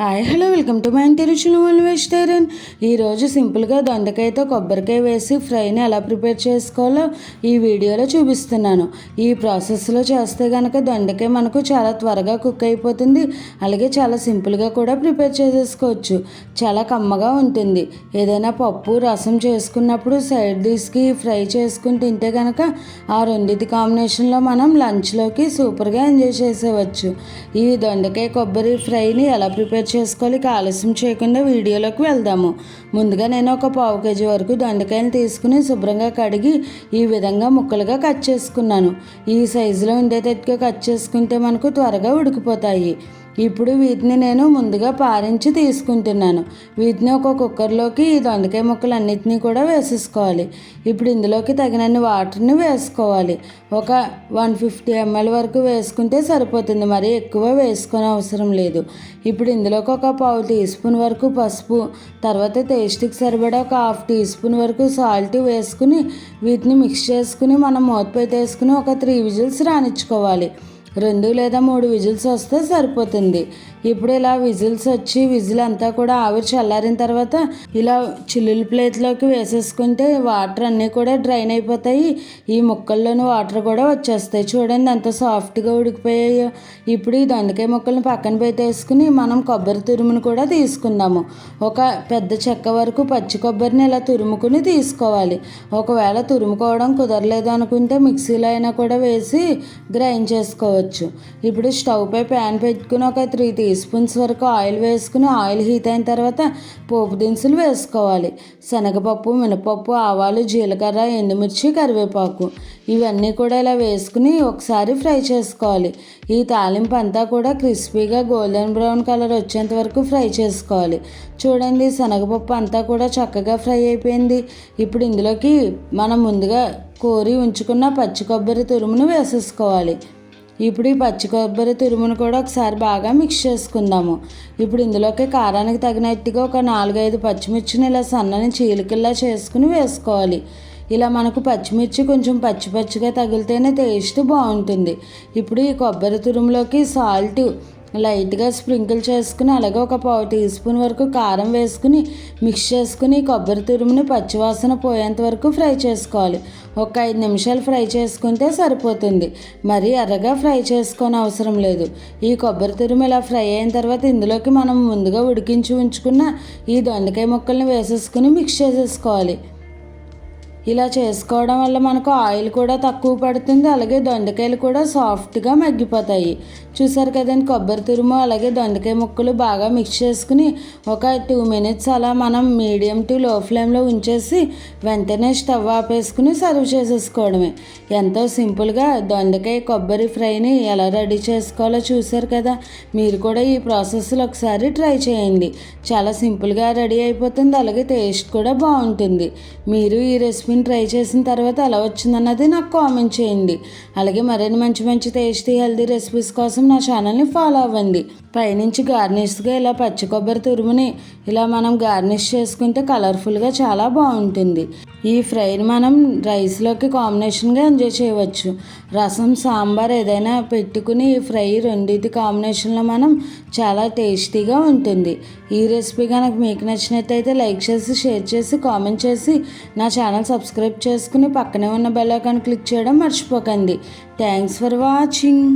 Hi hello welcome to my ఇంటి రుచులు vegetarian ఈరోజు సింపుల్గా దొండకాయతో కొబ్బరికాయ వేసి ఫ్రైని ఎలా ప్రిపేర్ చేసుకోవాలో ఈ వీడియోలో చూపిస్తున్నాను. ఈ ప్రాసెస్లో చేస్తే కనుక దొండకాయ మనకు చాలా త్వరగా కుక్ అయిపోతుంది. అలాగే చాలా సింపుల్గా కూడా ప్రిపేర్ చేసేసుకోవచ్చు. చాలా కమ్మగా ఉంటుంది. ఏదైనా పప్పు రసం చేసుకున్నప్పుడు సైడ్ డిష్కి ఫ్రై చేసుకుని తింటే కనుక ఆ రెండింటి కాంబినేషన్లో మనం లంచ్లోకి సూపర్గా ఎంజాయ్ చేసేవచ్చు. ఈ దొండకాయ కొబ్బరి ఫ్రైని ఎలా ప్రిపేర్ చేసుకోవాలి. ఆలస్యం చేయకుండా వీడియోలోకి వెళ్దాము. ముందుగా నేను ఒక పావు కేజీ వరకు దొండకాయలు తీసుకుని శుభ్రంగా కడిగి ఈ విధంగా ముక్కలుగా కట్ చేసుకున్నాను. ఈ సైజులో ఉండేటట్టుగా కట్ చేసుకుంటే మనకు త్వరగా ఉడికిపోతాయి. ఇప్పుడు వీటిని నేను ముందుగా పారించి తీసుకుంటున్నాను. వీటిని ఒక కుక్కర్లోకి ఈ దొండకాయ ముక్కలు అన్నిటినీ కూడా వేసేసుకోవాలి. ఇప్పుడు ఇందులోకి తగినన్ని వాటర్ని వేసుకోవాలి. ఒక వన్ ఫిఫ్టీ ఎంఎల్ వరకు వేసుకుంటే సరిపోతుంది. మరి ఎక్కువ వేసుకునే అవసరం లేదు. ఇప్పుడు ఇందులోకి ఒక పావు టీ స్పూన్ వరకు పసుపు తర్వాత టేస్ట్కి సరిపడా ఒక హాఫ్ టీ స్పూన్ వరకు సాల్ట్ వేసుకుని వీటిని మిక్స్ చేసుకుని మనం మూత పెట్టేసుకుని ఒక త్రీ విజిల్స్ రానిచ్చుకోవాలి. రెండు లేదా మూడు విజిల్స్ వస్తే సరిపోతుంది. ఇప్పుడు ఇలా విజిల్స్ వచ్చి విజిల్ అంతా కూడా ఆవిరి చల్లారిన తర్వాత ఇలా చిల్లుల ప్లేట్లోకి వేసేసుకుంటే వాటర్ అన్నీ కూడా డ్రైన్ అయిపోతాయి. ఈ ముక్కల్లోని వాటర్ కూడా వచ్చేస్తాయి. చూడండి ఎంత సాఫ్ట్గా ఉడికిపోయాయో. ఇప్పుడు ఈ దొండకాయ ముక్కల్ని పక్కన పెట్టేసుకుని మనం కొబ్బరి తురుమును కూడా తీసుకుందాము. ఒక పెద్ద చెక్క వరకు పచ్చి కొబ్బరిని ఇలా తురుముకుని తీసుకోవాలి. ఒకవేళ తురుముకోవడం కుదరలేదు అనుకుంటే మిక్సీలో అయినా కూడా వేసి గ్రైండ్ చేసుకోవచ్చు. చేసుకోవచ్చు ఇప్పుడు స్టవ్ పై ప్యాన్ పెట్టుకుని ఒక త్రీ టీ స్పూన్స్ వరకు ఆయిల్ వేసుకుని ఆయిల్ హీట్ అయిన తర్వాత పోపు దినుసులు వేసుకోవాలి. శనగపప్పు మినపప్పు ఆవాలు జీలకర్ర ఎండుమిర్చి కరివేపాకు ఇవన్నీ కూడా ఇలా వేసుకుని ఒకసారి ఫ్రై చేసుకోవాలి. ఈ తాలింపు అంతా కూడా క్రిస్పీగా గోల్డెన్ బ్రౌన్ కలర్ వచ్చేంత వరకు ఫ్రై చేసుకోవాలి. చూడండి శనగపప్పు అంతా కూడా చక్కగా ఫ్రై అయిపోయింది. ఇప్పుడు ఇందులోకి మనం ముందుగా కోరి ఉంచుకున్న పచ్చి కొబ్బరి తురుమును వేసేసుకోవాలి. ఇప్పుడు ఈ పచ్చి కొబ్బరి తురుమును కూడా ఒకసారి బాగా మిక్స్ చేసుకుందాము. ఇప్పుడు ఇందులోకి కారానికి తగినట్టుగా ఒక నాలుగైదు పచ్చిమిర్చిని ఇలా సన్నని చీలికల్లా చేసుకుని వేసుకోవాలి. ఇలా మనకు పచ్చిమిర్చి కొంచెం పచ్చి పచ్చిగా తగిలితేనే టేస్ట్ బాగుంటుంది. ఇప్పుడు ఈ కొబ్బరి తురుములోకి సాల్ట్ లైట్గా స్ప్రింకిల్ చేసుకుని అలాగే ఒక పావు టీ స్పూన్ వరకు కారం వేసుకుని మిక్స్ చేసుకుని కొబ్బరి తురుముని పచ్చివాసన పోయేంత వరకు ఫ్రై చేసుకోవాలి. ఒక ఐదు నిమిషాలు ఫ్రై చేసుకుంటే సరిపోతుంది. మరీ ఎర్రగా ఫ్రై చేసుకొని అవసరం లేదు. ఈ కొబ్బరి తురుము ఇలా ఫ్రై అయిన తర్వాత ఇందులోకి మనం ముందుగా ఉడికించి ఉంచుకున్న ఈ దొండకాయ ముక్కల్ని వేసేసుకుని మిక్స్ చేసేసుకోవాలి. ఇలా చేసుకోవడం వల్ల మనకు ఆయిల్ కూడా తక్కువ పడుతుంది అలాగే దొండకాయలు కూడా సాఫ్ట్గా మగ్గిపోతాయి. చూసారు కదండి కొబ్బరి తురుము అలాగే దొండకాయ ముక్కలు బాగా మిక్స్ చేసుకుని ఒక టూ మినిట్స్ అలా మనం మీడియం టు లో ఫ్లేమ్లో ఉంచేసి వెంటనే స్టవ్ ఆపేసుకుని సర్వ్ చేసేసుకోవడమే. ఎంతో సింపుల్గా దొండకాయ కొబ్బరి ఫ్రైని ఎలా రెడీ చేసుకోవాలో చూసారు కదా? మీరు కూడా ఈ ప్రాసెస్లో ఒకసారి ట్రై చేయండి. చాలా సింపుల్గా రెడీ అయిపోతుంది అలాగే టేస్ట్ కూడా బాగుంటుంది. మీరు ఈ రెసిపీ రెసిపీని ట్రై చేసిన తర్వాత ఎలా వచ్చిందన్నది నాకు కామెంట్ చేయండి. అలాగే మరిన్ని మంచి మంచి టేస్టీ హెల్దీ రెసిపీస్ కోసం నా ఛానల్ని ఫాలో అవ్వండి. పైనుంచి గార్నిష్గా ఇలా పచ్చి కొబ్బరి తురుముని ఇలా మనం గార్నిష్ చేసుకుంటే కలర్ఫుల్గా చాలా బాగుంటుంది. ఈ ఫ్రైని మనం రైస్లోకి కాంబినేషన్గా ఎంజాయ్ చేయవచ్చు. రసం సాంబార్ ఏదైనా పెట్టుకుని ఈ ఫ్రై రెండింటి కాంబినేషన్లో మనం చాలా టేస్టీగా ఉంటుంది. ఈ రెసిపీ కనుక మీకు నచ్చినట్టయితే లైక్ చేసి షేర్ చేసి కామెంట్ చేసి నా ఛానల్ సబ్స్క్రైబ్ చేసుకుని పక్కనే ఉన్న బెల్ ఐకాన్ క్లిక్ చేయడం మర్చిపోకండి. Thanks for watching